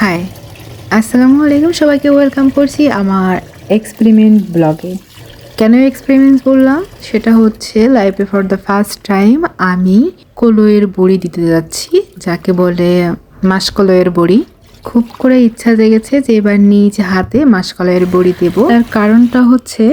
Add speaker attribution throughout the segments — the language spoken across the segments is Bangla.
Speaker 1: হাই আসসালামু আলাইকুম সবাইকে ওয়েলকাম করছি আমার এক্সপেরিমেন্ট ব্লগে কেন এক্সপেরিমেন্ট বললাম? সেটা হচ্ছে লাইফে ফর দ্য ফার্স্ট টাইম আমি কলইয়ের বড়ি দিতে যাচ্ছি, যাকে বলে মাসকলইয়ের বড়ি। খুব করে ইচ্ছা জেগেছে যে এবার নিজ হাতে মাসকলাইয়ের বড়ি দেব। তার কারণটা হচ্ছে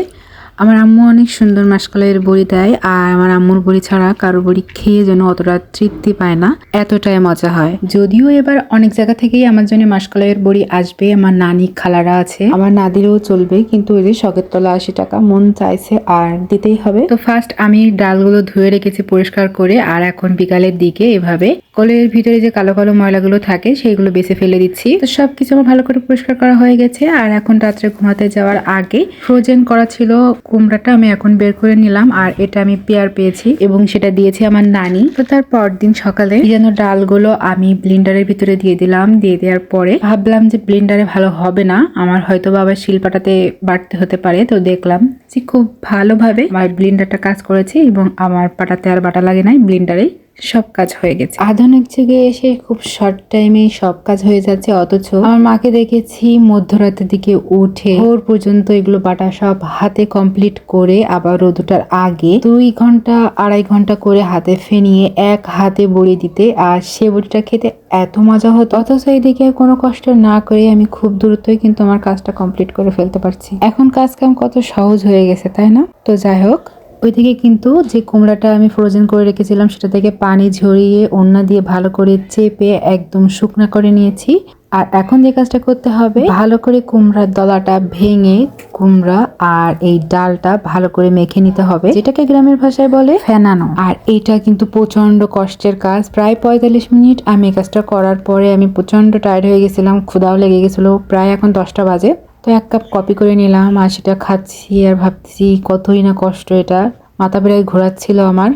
Speaker 1: আমার আম্মু অনেক সুন্দর মাসকলাইয়ের বড়ি দেয়, আর আমার আম্মুর বড়ি ছাড়া কারও বড়ি খেয়ে যেন অতটা তৃপ্তি পায় না, এতটাই মজা হয়। যদিও এবার অনেক জায়গা থেকেই আমার জন্য মাসকলাইয়ের বড়ি আসবে, আমার নানি খালারা আছে, আমার নাদিরও চলবে, কিন্তু ওই যে শখের তলা আশি টাকা মন চাইছে আর দিতেই হবে। তো ফার্স্ট আমি ডালগুলো ধুয়ে রেখেছি পরিষ্কার করে, আর এখন বিকালের দিকে এভাবে কলের ভিতরে যে কালো কালো ময়লাগুলো থাকে, সেইগুলো বেছে ফেলে দিচ্ছি। তো সবকিছু আমার ভালো করে পরিষ্কার করা হয়ে গেছে, আর এখন রাত্রে ঘুমাতে যাওয়ার আগে ফ্রোজেন করা ছিল কুমড়াটা আমি এখন বের করে নিলাম, আর এটা আমি পেয়ার পেয়েছি এবং সেটা দিয়েছি আমার নানি। তো তার পরদিন সকালে যেন ডালগুলো আমি ব্লিন্ডারের ভিতরে দিয়ে দিলাম, দিয়ে দেওয়ার পরে ভাবলাম যে ব্লিন্ডারে ভালো হবে না, আমার হয়তো বাবার শিলপাটাতে বাড়তে হতে পারে। তো দেখলাম যে খুব ভালোভাবে আমার ব্লিন্ডারটা কাজ করেছে এবং আমার পাটাতে আর বাটা লাগে নাই ব্লিন্ডারেই। সব কাজ হয়ে গেছে। আধুনিক যুগে এসে খুব শর্ট টাইমে সব কাজ হয়ে যাচ্ছে, অথচ আমার মাকে দেখেছি মধ্যরাতের দিকে উঠে ভোর পর্যন্ত এগুলো বাটা সব হাতে কমপ্লিট করে আবার রোদটার আগে দুই ঘণ্টা, আড়াই ঘণ্টা করে হাতে ফেনিয়ে এক হাতে বড়ি দিতে আর সে বড়িটা খেতে এত মজা হতো, অথচ এইদিকে কোনো কষ্ট না করে আমি খুব দ্রুতই কিন্তু আমার কাজটা কমপ্লিট করে ফেলতে পারছি। এখন কাজ কাম কত সহজ হয়ে গেছে, তাই না? তো যাই হোক ওইদিকে কিন্তু যে কুমড়াটা আমি ফ্রোজেন করে রেখেছিলাম, সেটা থেকে পানি ঝরিয়ে ওন্না দিয়ে ভালো করে চেপে একদম শুকনা করে নিয়েছি। আর এখন যে কাজটা করতে হবে, ভালো করে কুমড়ার দলাটা ভেঙে কুমড়া আর এই ডালটা ভালো করে মেখে নিতে হবে, যেটাকে গ্রামের ভাষায় বলে ফেনানো। আর এটা কিন্তু প্রচণ্ড কষ্টের কাজ। প্রায় পঁয়তাল্লিশ মিনিট আমি এই কাজটা করার পরে আমি প্রচণ্ড টায়ার্ড হয়ে গেছিলাম ক্ষুদাও লেগে গেছিল। প্রায় এখন দশটা বাজে। তো এক কাপ কপি করে নিলাম আর সেটা খাচ্ছি আর ভাবছি কতই না কষ্ট এটা। মাথা বেড়ায় ঘোরাচ্ছিল আমার।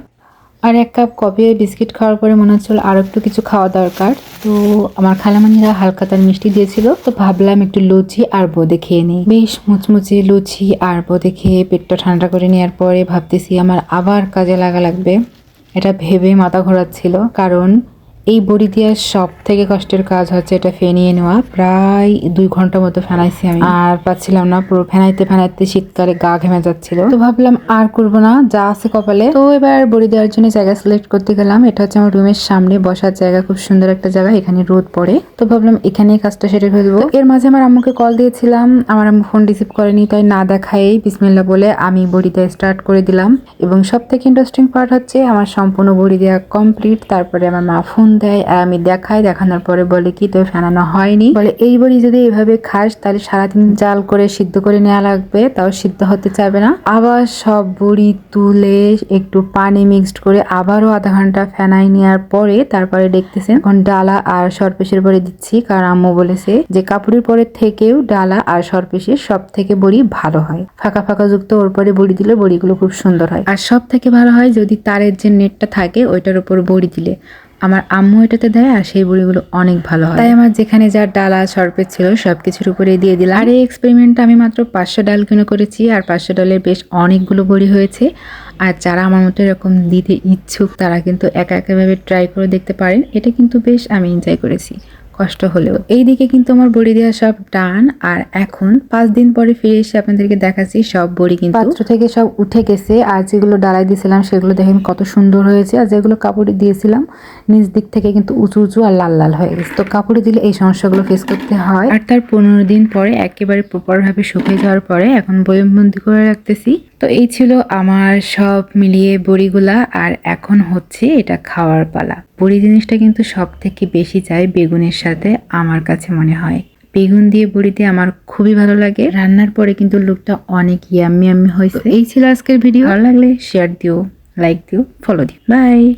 Speaker 1: আর এক কাপ কফি আর বিস্কিট খাওয়ার পরে মনে হচ্ছিল আরও একটু কিছু খাওয়া দরকার। তো আমার খালামানিরা হালকা তার মিষ্টি দিয়েছিল। তো ভাবলাম একটু লুচি আর বোঁদে খেয়ে নিই। বেশ মুচমুচে লুচি আর বোঁদে খেয়ে পেটটা ঠান্ডা করে নেওয়ার পরে ভাবতেছি আমার আবার কাজে লাগা লাগবে। এটা ভেবে মাথা ঘোরাচ্ছিল। কারণ এই বড়ি দেওয়ার সব থেকে কষ্টের কাজ হচ্ছে এটা ফেনিয়ে নেওয়া। প্রায় দুই ঘণ্টা মতো ফেনাইছি আমি। আর পাচ্ছিলাম না, পুরো ফেনাইতে ফেনাইতে শীতকালে গা ঘেমে যাচ্ছিল। তো ভাবলাম আর করব না, যা আছে কপালে। তো এবার বড়ি দেওয়ার জন্য জায়গা সিলেক্ট করতে গেলাম। এটা হচ্ছে আমার রুমের সামনে, বসার জায়গা, খুব সুন্দর একটা জায়গা, এখানে রোদ পড়ে। তো ভাবলাম এখানেই কাজটা সেরে ফেলব। এর মাঝে আমার আম্মুকে কল দিয়েছিলাম। আমার আম্মু ফোন রিসিভ করেনি, তাই না দেখাই বিসমিল্লা বলে আমি বড়ি দেওয়া স্টার্ট করে দিলাম। এবং সব থেকে ইন্টারেস্টিং পার্ট হচ্ছে, আমার সম্পূর্ণ বড়ি দেওয়া কমপ্লিট তারপরে আমার মা ফোন দেয়, আর আমি দেখাই, দেখানোর পরে বলে, কি তো ফেনানো হয়নি? বলে, এই বড়ি যদি এভাবে খাস, তাহলে সারাদিন জাল করে সিদ্ধ করে নেওয়া লাগবে, তাও সিদ্ধ হতে চাবে না। আবার সব বড়ি তুলে একটু পানি মিক্সড করে আবারও আধা ঘণ্টা ফেনাই নেওয়ার পরে তারপরে দেখতেছেন, এখন ডালা আর সরপেশের বড়ি দিচ্ছি, কারণ আম্মু বলেছে যে কাপড়ের পরে থেকেও ডালা আর সরপেশের সব থেকে বড়ি ভালো হয়। ফাঁকা ফাঁকা যুক্ত ওর পরে বড়ি দিলে বড়িগুলো খুব সুন্দর হয়। আর সব থেকে ভালো হয় যদি তারের যে নেটটা থাকে, ওইটার উপর বড়ি দিলে। আমার আম্মু এটাতে দেয় আর সেই বড়িগুলো অনেক ভালো হয়। তাই আমার যেখানে যা ডালা সরপেট ছিল সব কিছুর উপরে দিয়ে দিলাম। আর এই এক্সপেরিমেন্টটা আমি মাত্র পাঁচশো ডাল কিনে করেছি আর পাঁচশো ডালের বেশ অনেকগুলো বড়ি হয়েছে। আর যারা আমার মতো এরকম দিতে ইচ্ছুক তারা কিন্তু একা একাভাবে ট্রাই করে দেখতে পারেন। এটা কিন্তু বেশ আমি এনজয় করেছি। কষ্ট হলেও। এইদিকে কিন্তু আমার বড়ি দেওয়া সব টান আর এখন পাঁচ দিন পরে ফিরে এসে আপনাদেরকে দেখাচ্ছি সব বড়ি কিন্তু। পাত্র থেকে সব উঠে গেছে আর যেগুলো ডালাই দিয়েছিলাম সেগুলো দেখেন কত সুন্দর হয়েছে আর যেগুলো কাপড়ে দিয়েছিলাম নিচ দিক থেকে কিন্তু উঁচু উঁচু আর লাল লাল হয়ে গেছে। তো কাপড়ে দিলে এই সমস্যাগুলো ফেস করতে হয়। আর তার পনেরো দিন পরে একেবারে প্রপার ভাবে শুকিয়ে যাওয়ার পরে এখন বয়মবন্দি করে রাখতেছি। তো এই ছিল আমার সব মিলিয়ে বড়িগুলা, আর এখন হচ্ছে এটা খাওয়ার পালা। বড়ি জিনিসটা কিন্তু সব থেকে বেশি চাই বেগুনের সাথে, আমার কাছে মনে হয়। বেগুন দিয়ে বড়ি দিয়ে আমার খুবই ভালো লাগে। রান্নার পরে কিন্তু লুকটা অনেক ইয়াম্মি হয়েছে। এই ছিল আজকের ভিডিও। ভালো লাগলে শেয়ার দিও লাইক দিও ফলো দিও। বাই